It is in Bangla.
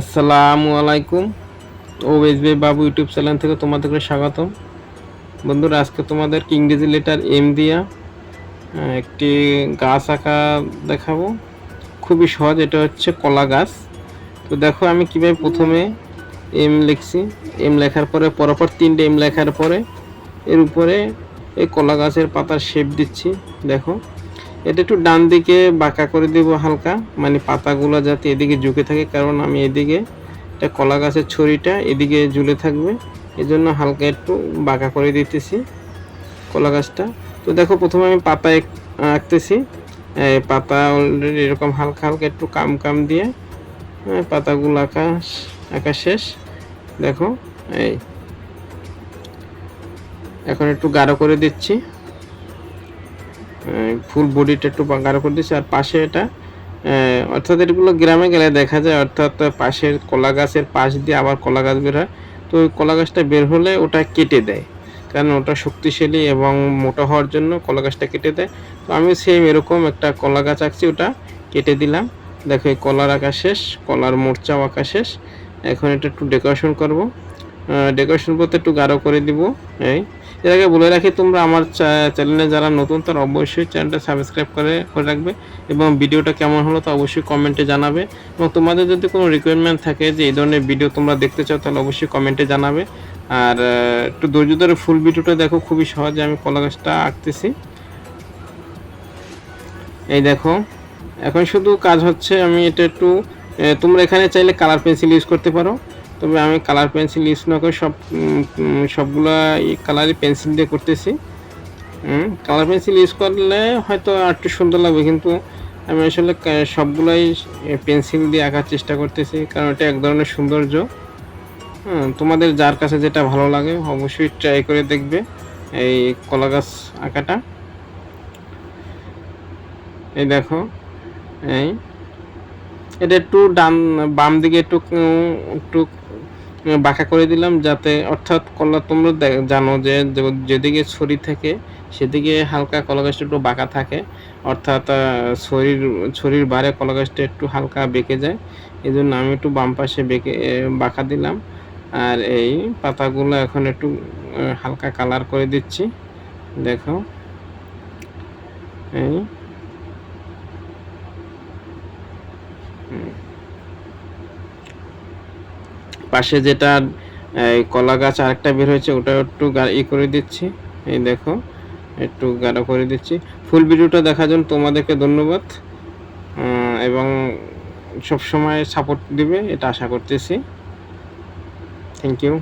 আসসালামু আলাইকুম। ওবেজ বে বাবু ইউটিউব চ্যানেল থেকে তোমাদেরকে স্বাগতম। বন্ধুরা, আজকে তোমাদের ইংরেজি লেটার এম দিয়া একটি গাছ আঁকা দেখাবো। খুবই সহজ, এটা হচ্ছে কলা গাছ। তো দেখো, আমি কীভাবে প্রথমে এম লিখছি। এম লেখার পরে, পরপর তিনটে এম লেখার পরে, এর উপরে এই কলা গাছের পাতার শেপ দিচ্ছি। দেখো এটা একটু ডান দিকে বাঁকা করে দেবো হালকা। মানে পাতাগুলো যাতে এদিকে ঝুঁকে থাকে কারণ আমি এদিকে এটা কলা গাছের ছড়িটা এদিকে ঝুলে থাকবে। এজন্য হালকা একটু বাঁকা করে দিতেছি কলা গাছটা। তো দেখো প্রথমে আমি পাতা আঁকতেছি। পাতা অলরেডি এরকম হালকা হালকা একটু কাম কাম দিয়ে হ্যাঁ, পাতাগুলো আঁকা আঁকা শেষ। দেখো এই এখন একটু গাঢ় করে দিচ্ছি। ফুল বডিটা একটু গাঢ় করে দিচ্ছি আর পাশে এটা অর্থাৎ এগুলো গ্রামে গেলে দেখা যায়, অর্থাৎ পাশের কলা গাছের পাশ দিয়ে আবার কলা গাছ বের হয়। তো ওই কলা গাছটা বের হলে ওটা কেটে দেয়। কারণ ওটা শক্তিশালী এবং মোটা হওয়ার জন্য কলা গাছটা কেটে দেয়। তো আমি সেম এরকম একটা কলা গাছ আঁকছি, ওটা কেটে দিলাম। দেখো, এই কলার আঁকা শেষ, কলার মোর্চাও আঁকা শেষ। এখন এটা একটু ডেকোরেশন করব। ডেকোরেশন বলতে একটু গাঢ় করে দিব, এই। এর আগে বলে রাখি, তোমরা আমার চ্যানেলে যারা নতুন, তারা অবশ্যই চ্যানেলটা সাবস্ক্রাইব করে করে রাখবে এবং ভিডিওটা কেমন হলো তা অবশ্যই কমেন্টে জানাবে। এবং তোমাদের যদি কোনো রিকোয়ারমেন্ট থাকে যে এই ধরনের ভিডিও তোমরা দেখতে চাও, তাহলে অবশ্যই কমেন্টে জানাবে। আর একটু ধৈর্য ধরে ফুল ভিডিওটা দেখো, খুবই সহজে আমি কলা গাছটা আঁকতেছি। এই দেখো, এখন শুধু কাজ হচ্ছে আমি এটা একটু তোমরা এখানে চাইলে কালার পেন্সিল ইউজ করতে পারো। তবে আমি কালার পেন্সিল ইউজ না করে সব সবগুলা কালারই পেন্সিল দিয়ে করতেছি। কালার পেন্সিল ইউজ করলে হয়তো একটু সুন্দর লাগবে, কিন্তু আমি আসলে সবগুলাই পেন্সিল দিয়ে আঁকার চেষ্টা করতেছি, কারণ এটা এক ধরনের সৌন্দর্য। তোমাদের যার কাছে যেটা ভালো লাগে অবশ্যই ট্রাই করে দেখবে এই কলা গাছ আঁকাটা। এই দেখো, এই, এটা একটু ডান, বাম দিকে একটু একটু বাঁকা করে দিলাম যাতে, অর্থাৎ কলা তোমরা জানো যে যেদিকে ছড়ি থাকে সেদিকে হালকা কলা গাছটা একটু বাঁকা থাকে, অর্থাৎ ছড়ির ছড়ির বাইরে কলা গাছটা একটু হালকা বেঁকে যায়। এই জন্য আমি একটু বাম পাশে বেঁকে বাঁকা দিলাম। আর এই পাতাগুলো এখন একটু হালকা কালার করে দিচ্ছি। দেখো। এই। পাশে যেটা কলা গাছ আরেকটা বের হয়েছে ওটা একটু ই করে দিচ্ছি। এই দেখো, একটু গাঢ় করে দিচ্ছি। ফুল ভিডিওটা দেখার জন্য তোমাদেরকে ধন্যবাদ। এবং সবসময় সাপোর্ট দিবে, এটা আশা করতেছি। Thank you